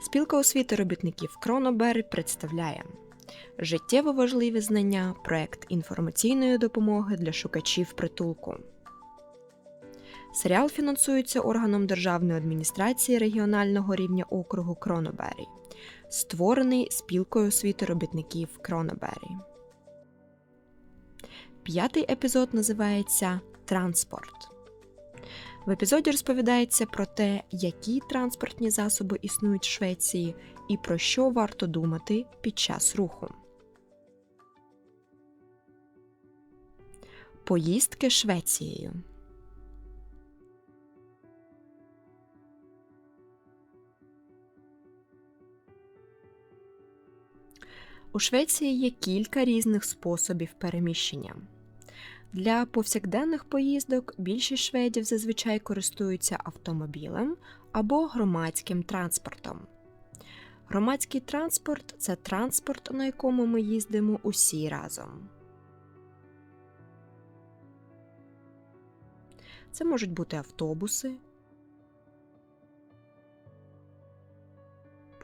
Спілка освіти робітників Кронобері представляє життєво важливі знання, проект інформаційної допомоги для шукачів притулку. Серіал фінансується органом Державної адміністрації регіонального рівня округу Кронобері, створений спілкою освіти робітників Кронобері. П'ятий епізод називається Транспорт. В епізоді розповідається про те, які транспортні засоби існують в Швеції і про що варто думати під час руху. Поїздки Швецією. У Швеції є кілька різних способів переміщення. Для повсякденних поїздок більшість шведів зазвичай користуються автомобілем або громадським транспортом. Громадський транспорт це транспорт, на якому ми їздимо усі разом. Це можуть бути автобуси,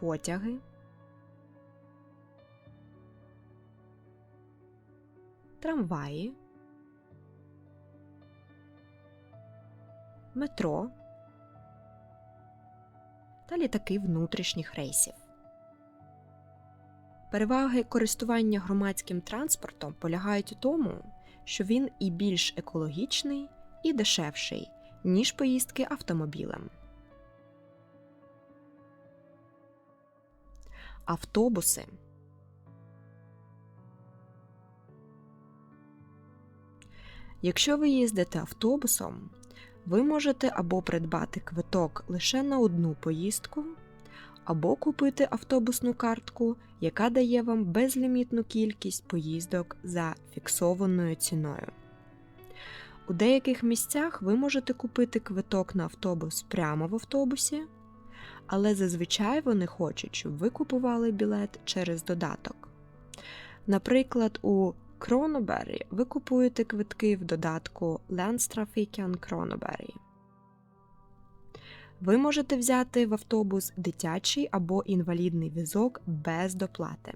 потяги, трамваї. Метро та літаки внутрішніх рейсів. Переваги користування громадським транспортом полягають у тому, що він і більш екологічний, і дешевший, ніж поїздки автомобілем. Автобуси Якщо ви їздите автобусом, ви можете або придбати квиток лише на одну поїздку, або купити автобусну картку, яка дає вам безлімітну кількість поїздок за фіксованою ціною. У деяких місцях ви можете купити квиток на автобус прямо в автобусі, але зазвичай вони хочуть, щоб ви купували білет через додаток. Наприклад, у Кронобері ви купуєте квитки в додатку Landstrafiken Кронобері. Ви можете взяти в автобус дитячий або інвалідний візок без доплати.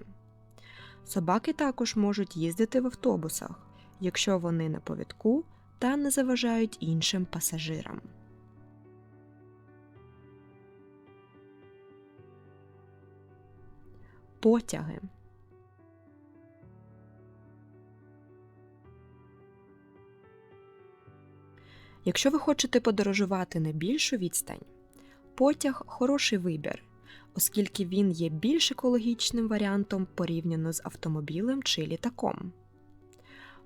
Собаки також можуть їздити в автобусах, якщо вони на повідку та не заважають іншим пасажирам. Потяги Якщо ви хочете подорожувати на більшу відстань, потяг хороший вибір, оскільки він є більш екологічним варіантом порівняно з автомобілем чи літаком.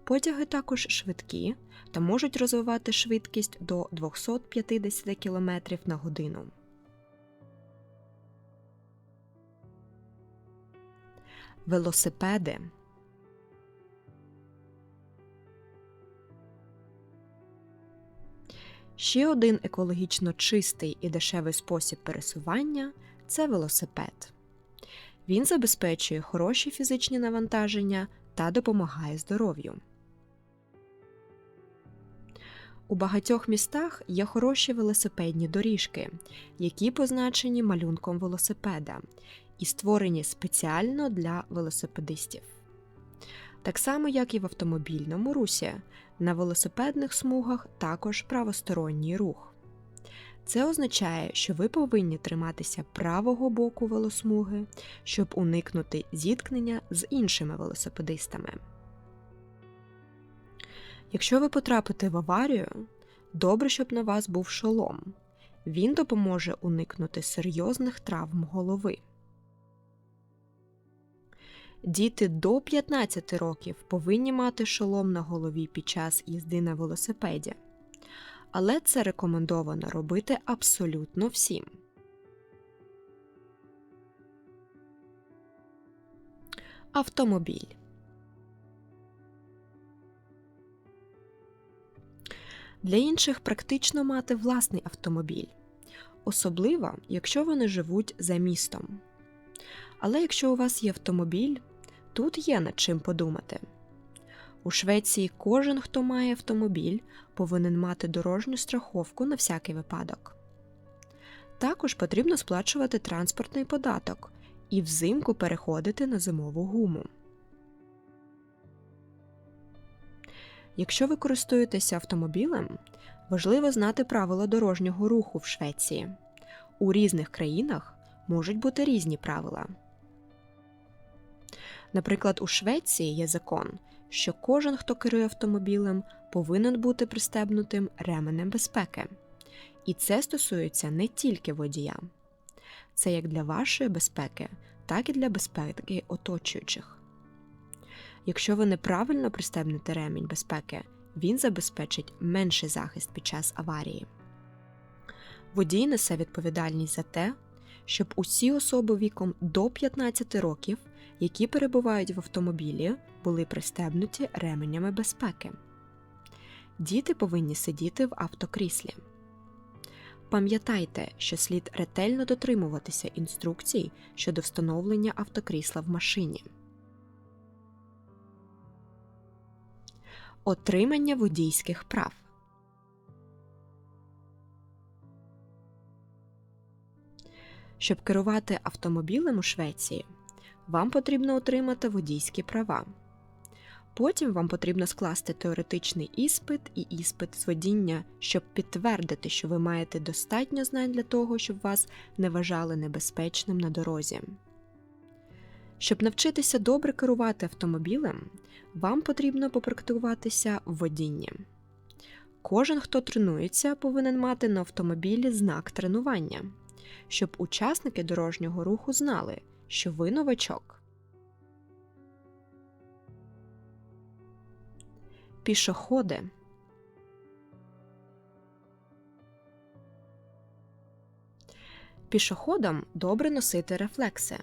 Потяги також швидкі та можуть розвивати швидкість до 250 км на годину. Велосипеди Ще один екологічно чистий і дешевий спосіб пересування це велосипед. Він забезпечує хороші фізичні навантаження та допомагає здоров'ю. У багатьох містах є хороші велосипедні доріжки, які позначені малюнком велосипеда і створені спеціально для велосипедистів. Так само, як і в автомобільному русі, на велосипедних смугах також правосторонній рух. Це означає, що ви повинні триматися правого боку велосмуги, щоб уникнути зіткнення з іншими велосипедистами. Якщо ви потрапите в аварію, добре, щоб на вас був шолом. Він допоможе уникнути серйозних травм голови. Діти до 15 років повинні мати шолом на голові під час їзди на велосипеді. Але це рекомендовано робити абсолютно всім. Автомобіль. Для інших практично мати власний автомобіль, особливо якщо вони живуть за містом. Але якщо у вас є автомобіль, тут є над чим подумати. У Швеції кожен, хто має автомобіль, повинен мати дорожню страховку на всякий випадок. Також потрібно сплачувати транспортний податок і взимку переходити на зимову гуму. Якщо ви користуєтеся автомобілем, важливо знати правила дорожнього руху в Швеції. У різних країнах можуть бути різні правила. Наприклад, у Швеції є закон, що кожен, хто керує автомобілем, повинен бути пристебнутим ременем безпеки. І це стосується не тільки водія. Це як для вашої безпеки, так і для безпеки оточуючих. Якщо ви неправильно пристебнете ремінь безпеки, він забезпечить менший захист під час аварії. Водій несе відповідальність за те, щоб усі особи віком до 15 років, які перебувають в автомобілі, були пристебнуті ременями безпеки. Діти повинні сидіти в автокріслі. Пам'ятайте, що слід ретельно дотримуватися інструкцій щодо встановлення автокрісла в машині. Отримання водійських прав. Щоб керувати автомобілем у Швеції, вам потрібно отримати водійські права. Потім вам потрібно скласти теоретичний іспит і іспит з водіння, щоб підтвердити, що ви маєте достатньо знань для того, щоб вас не вважали небезпечним на дорозі. Щоб навчитися добре керувати автомобілем, вам потрібно попрактикуватися в водінні. Кожен, хто тренується, повинен мати на автомобілі знак тренування, щоб учасники дорожнього руху знали, що ви новачок. Пішоходи. Пішоходам добре носити рефлекси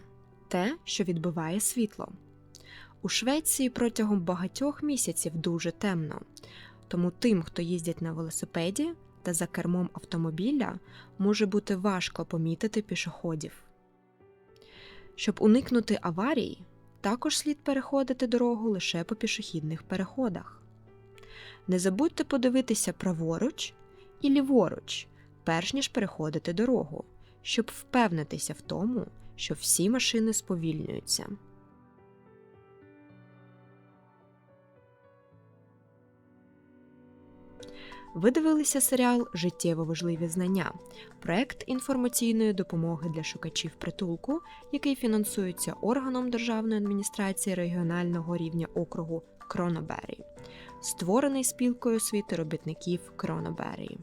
те, що відбиває світло. У Швеції протягом багатьох місяців дуже темно, тому тим, хто їздять на велосипеді та за кермом автомобіля, може бути важко помітити пішоходів. Щоб уникнути аварії, також слід переходити дорогу лише по пішохідних переходах. Не забудьте подивитися праворуч і ліворуч, перш ніж переходити дорогу, щоб впевнитися в тому, що всі машини сповільнюються. Ви дивилися серіал Життєво важливі знання, проект інформаційної допомоги для шукачів притулку, який фінансується органом Державної адміністрації регіонального рівня округу Кронобері, створений спілкою освіти робітників Кронобері.